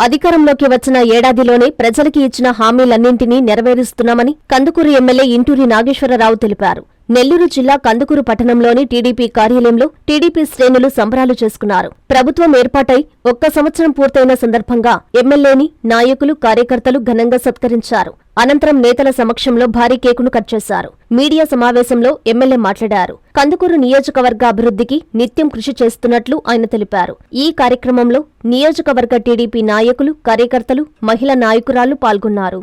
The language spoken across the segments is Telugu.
అధికారంలోకి వచ్చిన ఏడాదిలోనే ప్రజలకి ఇచ్చిన హామీలన్నింటినీ నెరవేరుస్తున్నామని కందుకూరు ఎమ్మెల్యే ఇంటూరి నాగేశ్వరరావు తెలిపారు. నెల్లూరు జిల్లా కందుకూరు పట్టణంలోని టీడీపీ కార్యాలయంలో టీడీపీ శ్రేణులు సంబరాలు చేసుకున్నారు. ప్రభుత్వం ఏర్పాటై ఒక్క సంవత్సరం పూర్తయిన సందర్భంగా ఎమ్మెల్యేని నాయకులు కార్యకర్తలు ఘనంగా సత్కరించారు. అనంతరం నేతల సమక్షంలో భారీ కేకును కట్ చేశారు. మీడియా సమావేశంలో ఎమ్మెల్యే మాట్లాడారు. కందుకూరు నియోజకవర్గ అభివృద్ధికి నిత్యం కృషి చేస్తున్నట్లు ఆయన తెలిపారు. ఈ కార్యక్రమంలో నియోజకవర్గ టీడీపీ నాయకులు కార్యకర్తలు మహిళా నాయకురాలు పాల్గొన్నారు.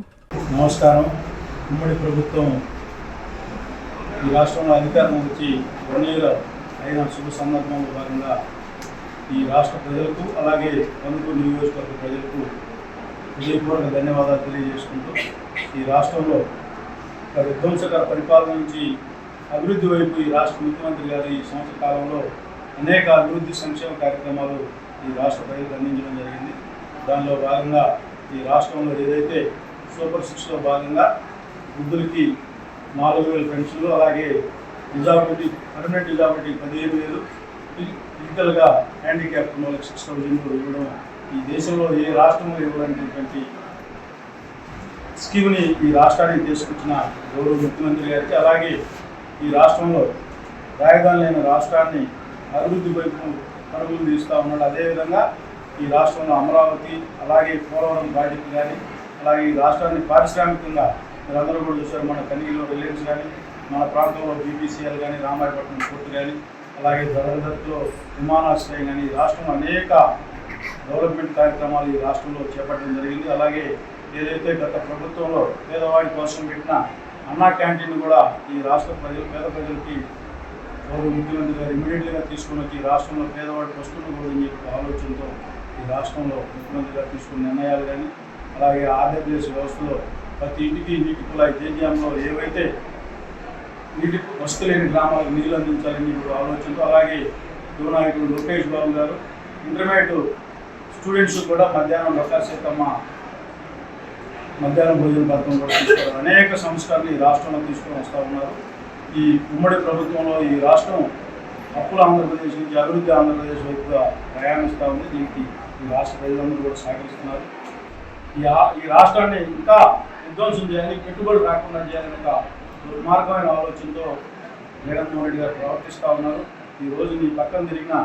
నమస్కారం. ఉమ్మడి ప్రభుత్వం ఈ రాష్ట్రంలో అధికారం వచ్చి రెండు అయిన శుభ సందర్భంలో భాగంగా ఈ రాష్ట్ర ప్రజలకు అలాగే పనుకూరు నియోజకవర్గ ప్రజలకు హృదయపూర్వక ధన్యవాదాలు తెలియజేసుకుంటూ ఈ రాష్ట్రంలో ఒక విధ్వంసకర పరిపాలన నుంచి అభివృద్ధి వైపు ఈ రాష్ట్ర ముఖ్యమంత్రి గారు ఈ సంవత్సర కాలంలో అనేక అభివృద్ధి సంక్షేమ కార్యక్రమాలు ఈ రాష్ట్ర ప్రజలకు అందించడం జరిగింది. దానిలో భాగంగా ఈ రాష్ట్రంలో ఏదైతే సూపర్ సిక్స్లో భాగంగా వృద్ధులకి నాలుగు వేల పెన్షన్లు అలాగే డిజాబిలిటీ పర్మనెంట్ డిజాబిలిటీ పదిహేను వేలు ఫిజికల్గా హ్యాండిక్యాప్ ఉన్న వాళ్ళకి సిక్స్ థౌజండ్ ఇవ్వడం ఈ దేశంలో ఏ రాష్ట్రంలో ఇవ్వడానికి స్కీమ్ని ఈ రాష్ట్రానికి తీసుకొచ్చిన గౌరవ ముఖ్యమంత్రి గారికి అలాగే ఈ రాష్ట్రంలో రాజధాని లేని రాష్ట్రాన్ని అభివృద్ధి వైపు పరుగులు తీస్తూ ఉన్నాడు. అదేవిధంగా ఈ రాష్ట్రంలో అమరావతి అలాగే పోలవరం ప్రాజెక్టు కానీ అలాగే ఈ రాష్ట్రాన్ని పారిశ్రామికంగా మీరందరూ కూడా చూశారు మన కన్నీళ్ళు రిలయన్స్ కానీ మన ప్రాంతంలో బీబీసీఎల్ కానీ రామాయపట్నం పోర్టు కానీ అలాగే ధరదత్తులో విమానాశ్రయం కానీ ఈ రాష్ట్రంలో అనేక డెవలప్మెంట్ కార్యక్రమాలు ఈ రాష్ట్రంలో చేపట్టడం జరిగింది. అలాగే ఏదైతే గత ప్రభుత్వంలో పేదవాడి కోసం పెట్టిన అన్నా క్యాంటీన్ కూడా ఈ రాష్ట్ర ప్రజలు పేద ప్రజలకి గౌరవ ముఖ్యమంత్రి గారు ఇమీడియట్గా తీసుకున్న ఈ రాష్ట్రంలో పేదవాడికి వస్తువులు కూడా అని చెప్పి ఆలోచనతో ఈ రాష్ట్రంలో ముఖ్యమంత్రి గారు తీసుకున్న నిర్ణయాలు కానీ అలాగే ఆంధ్రప్రదేశ్ వ్యవస్థలో ప్రతి ఇంటికి నీటి కుళాయి జేజీఎంలో ఏవైతే నీటి వస్తు లేని గ్రామాలకు నీళ్ళు అందించాలని ఇప్పుడు ఆలోచనతో అలాగే యువ నాయకుడు లోకేష్ బాబు గారు ఇంటర్మీడియట్ స్టూడెంట్స్ కూడా మధ్యాహ్నం రకాశేతమ్మ మధ్యాహ్నం భోజన పథకం కూడా తీసుకున్నారు. అనేక సంస్కరణలు ఈ రాష్ట్రంలో తీసుకొని వస్తూ ఉన్నారు. ఈ ఉమ్మడి ప్రభుత్వంలో ఈ రాష్ట్రం అప్పుల ఆంధ్రప్రదేశ్ నుంచి అభివృద్ధి ఆంధ్రప్రదేశ్ వైపుగా ప్రయాణిస్తూ ఉంది. దీనికి ఈ రాష్ట్ర ప్రజలందరూ కూడా సహకరిస్తున్నారు. ఈ ఈ రాష్ట్రాన్ని ఇంకా విధ్వంసం చేయాలి పెట్టుబడి రాకుండా చేయాలని ఒక దుర్మార్గమైన ఆలోచనతో జగన్మోహన్ రెడ్డి గారు ప్రవర్తిస్తూ ఉన్నారు. ఈరోజు నీ మీ పక్కన తిరిగిన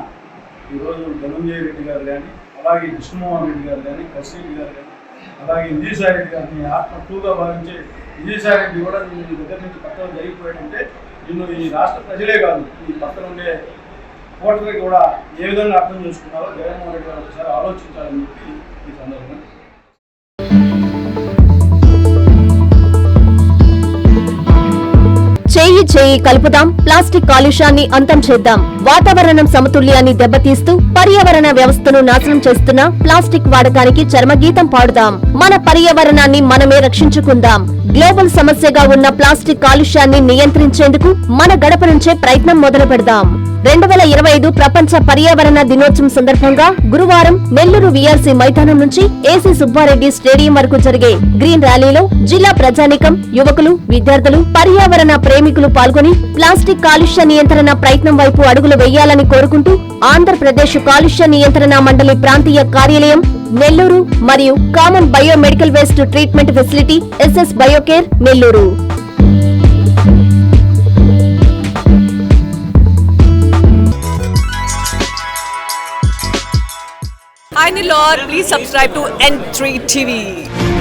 ఈరోజు ధనంజయ రెడ్డి గారు కానీ అలాగే కృష్ణమోహన్ రెడ్డి గారు కానీ కసిరెడ్డి గారు కానీ అలాగే విజయసాయి రెడ్డి గారిని ఆత్మ టూగా భావించే విజయసాయి రెడ్డి కూడా నేను దగ్గర నుంచి పక్కన జరిగిపోయాడంటే నిన్ను ఈ రాష్ట్ర ప్రజలే కాదు ఈ పక్కన ఉండే ఓటర్లు కూడా ఏ విధంగా అర్థం చేసుకున్నారో జగన్మోహన్ రెడ్డి గారు ఒకసారి ఆలోచించాలని చెప్పి ఈ సందర్భంగా చేయి కలుపుదాం. ప్లాస్టిక్ కాలుష్యాన్ని అంతం చేద్దాం. వాతావరణం సమతుల్యాన్ని దెబ్బతీస్తూ పర్యావరణ వ్యవస్థను నాశనం చేస్తున్న ప్లాస్టిక్ వాడకానికి చర్మగీతం పాడుదాం. మన పర్యావరణాన్ని మనమే రక్షించుకుందాం. గ్లోబల్ సమస్యగా ఉన్న ప్లాస్టిక్ కాలుష్యాన్ని నియంత్రించేందుకు మన గడప నుంచే ప్రయత్నం మొదలు పెడదాం రెండు వేల ఇరవై ఐదు ప్రపంచ పర్యావరణ దినోత్సవం సందర్భంగా గురువారం నెల్లూరు వీఆర్సీ మైదానం నుంచి ఏసీ సుబ్బారెడ్డి స్టేడియం వరకు జరిగే గ్రీన్ ర్యాలీలో జిల్లా ప్రజానికం యువకులు విద్యార్థులు పర్యావరణ ప్రేమికులు పాల్గొని ప్లాస్టిక్ కాలుష్య నియంత్రణ ప్రయత్నం వైపు అడుగులు వేయాలని కోరుకుంటూ ఆంధ్రప్రదేశ్ కాలుష్య నియంత్రణ మండలి ప్రాంతీయ కార్యాలయం నెల్లూరు మరియు common biomedical waste treatment facility SS Biocare Nellore Hi Nilor, please subscribe to N3 TV.